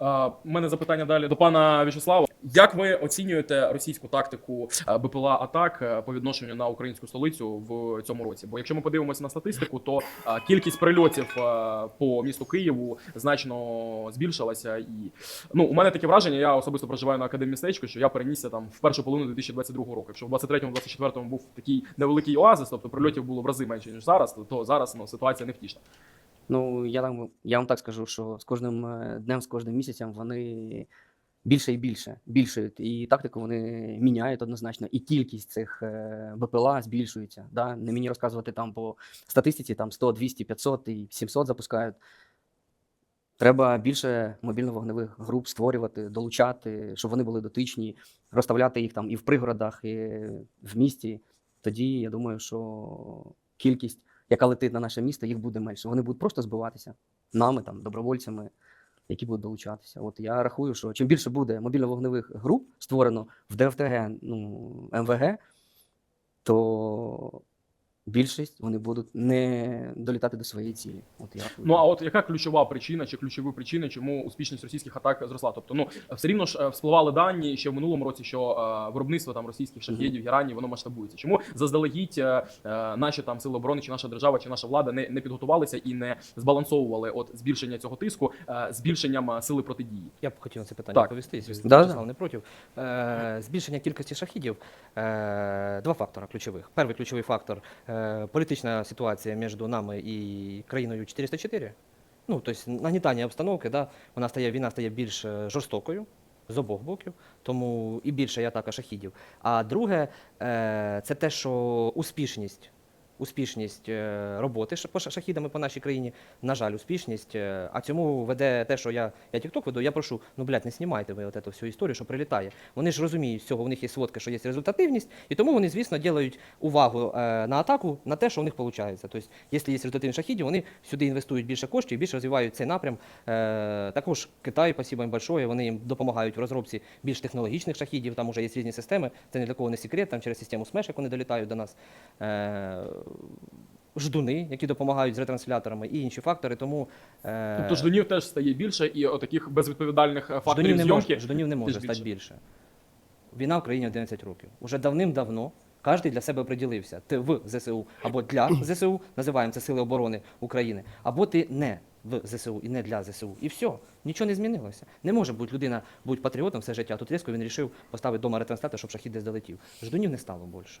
У мене запитання далі до пана В'ячеслава. Як ви оцінюєте російську тактику БПЛА атак е, по відношенню на українську столицю в цьому році? Бо якщо ми подивимося на статистику, то кількість прильотів по місту Києву значно збільшилася. І ну у мене таке враження. Я особисто проживаю на академмістечку, що я перенісся там в першу половину 2022 року. Якщо в 23-24 був такий невеликий оазис, тобто прильотів було в рази менше ніж зараз, то, зараз ну ситуація невтішна. Ну, я, там, я вам так скажу, що з кожним е, днем, з кожним місяцем вони більше і більше більшують. І тактику вони міняють однозначно. І кількість цих е, БПЛА збільшується. Да? Не мені розказувати там по статистиці там 100, 200, 500 і 700 запускають. Треба більше мобільно-вогневих груп створювати, долучати, щоб вони були дотичні, розставляти їх там і в пригородах, і в місті. Тоді я думаю, що кількість, яка летить на наше місто, їх буде менше. Вони будуть просто збиватися нами, там, добровольцями, які будуть долучатися. От я рахую, що чим більше буде мобільно-вогневих груп створено в ДФТГ, ну, МВГ, то більшість вони будуть не долітати до своєї цілі. От я. Ну а от яка ключова причина чи ключові причини, чому успішність російських атак зросла? Тобто, ну все рівно ж е, вспливали дані ще в минулому році, що е, виробництво там російських шахедів, Ірані воно масштабується. Чому заздалегідь е, е, наші там сили оборони, чи наша держава, чи наша влада не, не підготувалися і не збалансовували от збільшення цього тиску е, збільшенням е, сили протидії? Я б хотів на це питання Так. відповісти, якщо Да, да. не проти. Е, збільшення кількості шахідів е, два фактора ключових. Перший ключовий фактор е, політична ситуація між нами і країною 404. Ну, тобто нагнітання обстановки, да, вона стає, війна стає більш жорстокою з обох боків, тому і більше я атака шахідів. А друге, е, це те, що успішність. Успішність е, роботи по шахідами по нашій країні, на жаль, успішність. е, А цьому веде те, що я, я TikTok веду, я прошу, ну блядь, не знімайте ви от всю історію, що прилітає. Вони ж розуміють з цього, у них є сводка, що є результативність, і тому вони, звісно, ділають увагу е, на атаку на те, що у них виходить. Тобто, якщо є результативні шахіді, вони сюди інвестують більше коштів більше розвивають цей напрям. Також Китай, спасибо їм большое, вони їм допомагають в розробці більш технологічних шахідів, там вже є різні системи, це ні для кого не секрет, там через систему СМЕШ, як вони долітають до нас. Ждуни, які допомагають з ретрансляторами, і інші фактори. Тому е, Тобто ждунів теж стає більше, і отаких безвідповідальних е, факторів ждунів не зйомки може, ждунів не може теж стати більше. Війна в країні 11 років. Уже давним-давно кожен для себе определився. Ти в ЗСУ або для ЗСУ, називаємо це Сили оборони України, або ти не в ЗСУ і не для ЗСУ. І все, нічого не змінилося. Не може бути людина бути патріотом все життя. Тут різко він вирішив поставити вдома ретранслятор, щоб шахід десь долетів. Ждунів не стало більше.